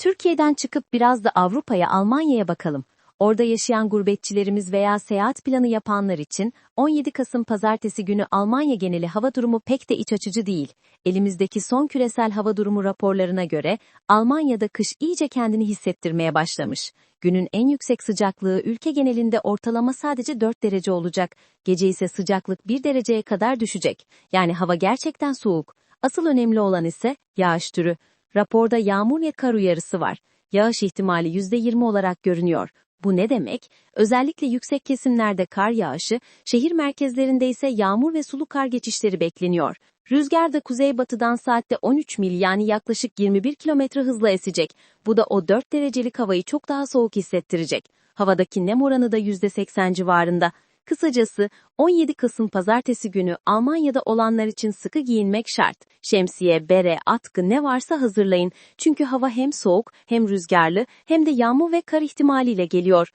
Türkiye'den çıkıp biraz da Avrupa'ya, Almanya'ya bakalım. Orada yaşayan gurbetçilerimiz veya seyahat planı yapanlar için 17 Kasım pazartesi günü Almanya geneli hava durumu pek de iç açıcı değil. Elimizdeki son küresel hava durumu raporlarına göre Almanya'da kış iyice kendini hissettirmeye başlamış. Günün en yüksek sıcaklığı ülke genelinde ortalama sadece 4 derece olacak. Gece ise sıcaklık 1 dereceye kadar düşecek. Yani hava gerçekten soğuk. Asıl önemli olan ise yağış türü. Raporda yağmur ve kar uyarısı var. Yağış ihtimali %20 olarak görünüyor. Bu ne demek? Özellikle yüksek kesimlerde kar yağışı, şehir merkezlerinde ise yağmur ve sulu kar geçişleri bekleniyor. Rüzgar da kuzeybatıdan saatte 13 mil yani yaklaşık 21 kilometre hızla esecek. Bu da o 4 derecelik havayı çok daha soğuk hissettirecek. Havadaki nem oranı da %80 civarında. Kısacası 17 Kasım pazartesi günü Almanya'da olanlar için sıkı giyinmek şart. Şemsiye, bere, atkı ne varsa hazırlayın. Çünkü hava hem soğuk hem rüzgarlı hem de yağmur ve kar ihtimaliyle geliyor.